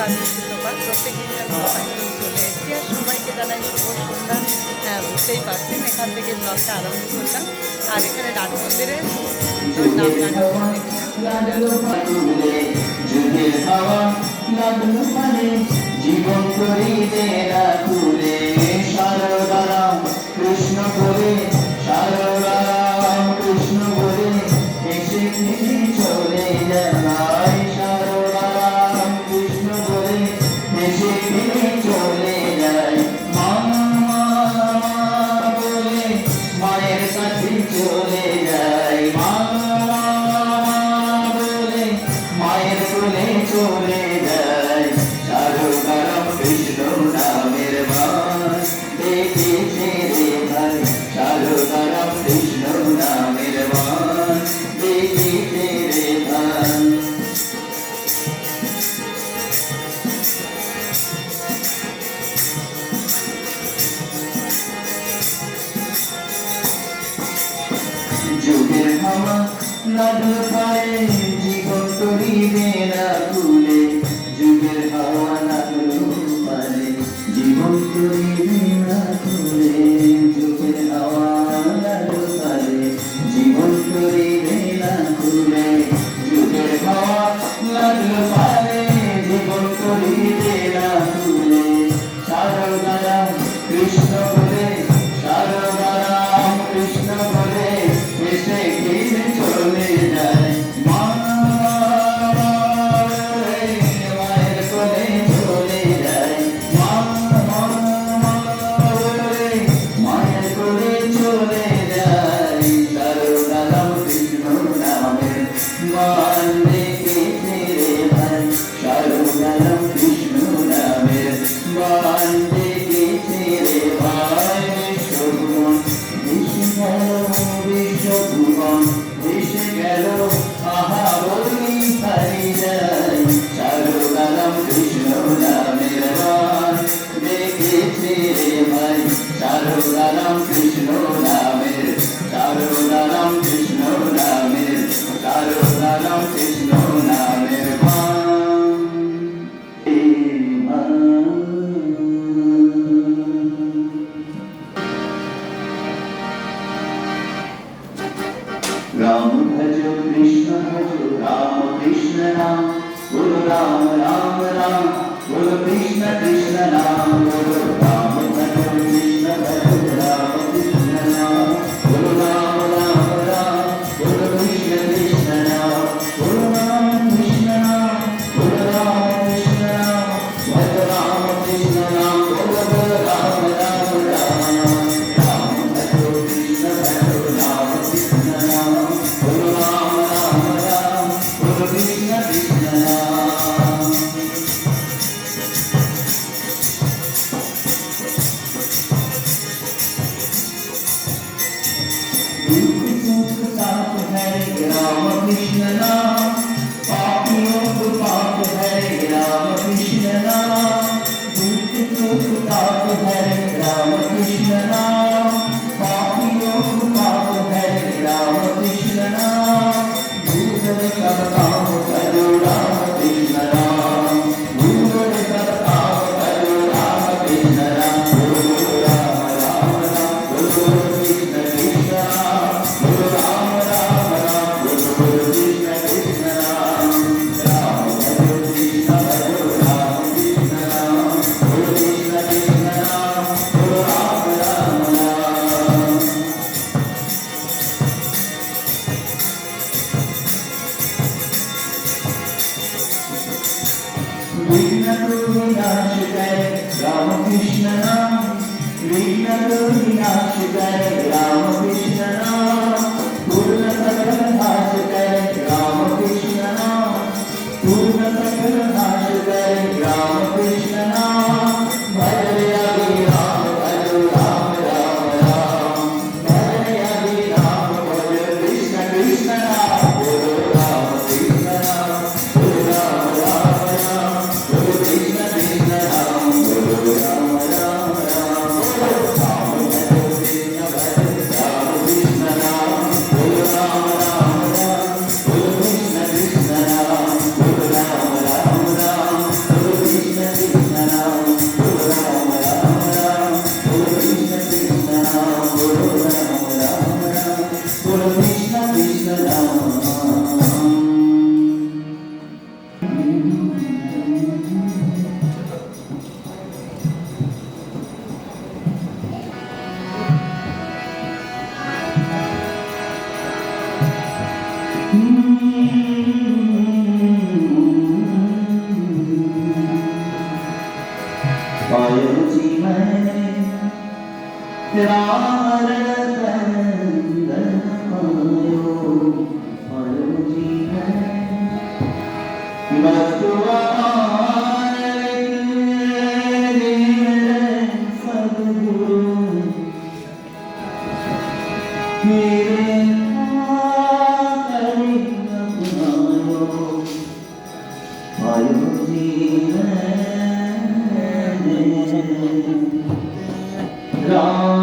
সার্ভিসের দোকান প্রত্যেক দিন আমি দোকান নিয়ে হ্যাঁ বুঝতেই পারছেন এখান থেকে ব্লগটা আরম্ভ করলাম। আর এখানে মন্দিরে নাম গান জীবন করিলে রাখুলে সর্বদাম কৃষ্ণ করিলে হইবে না ভুলে যুগের মানে জীবন তুমি। দিন ीनाक्षि रामकृष्ण कृष्णीनाक्षि रामकृष्णना Senhor.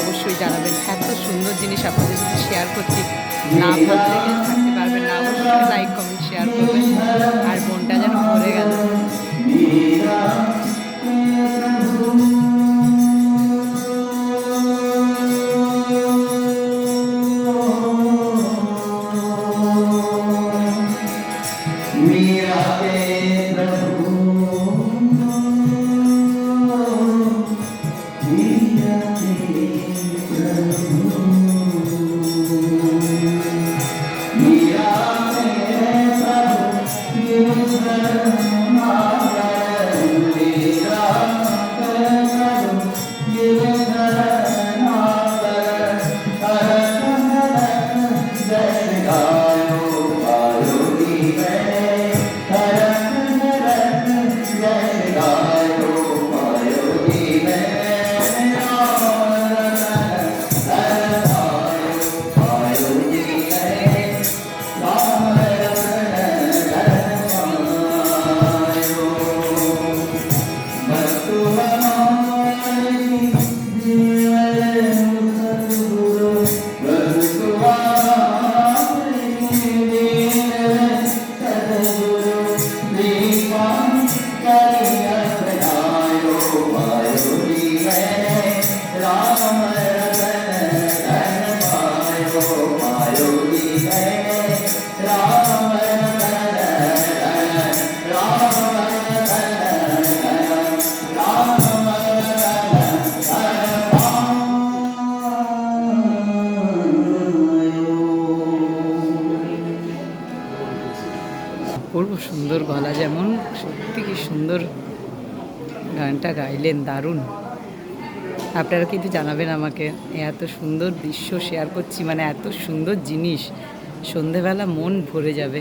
অবশ্যই জানাবেন। এত সুন্দর জিনিস আপনাদের সাথে শেয়ার করছি না ভালো লেগে থাকতে পারবেন না। অবশ্যই লাইক কমেন্ট শেয়ার করবেন। আর মনটা যেন ভরে গেল। অপূর্ব সুন্দর গলা যেমন, সত্যি কি সুন্দর গানটা গাইলেন, দারুণ। আপনারা কিন্তু জানাবেন আমাকে, এত সুন্দর দৃশ্য শেয়ার করছি মানে এত সুন্দর জিনিস, সন্ধেবেলা মন ভরে যাবে।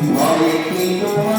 Why it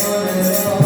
Amen.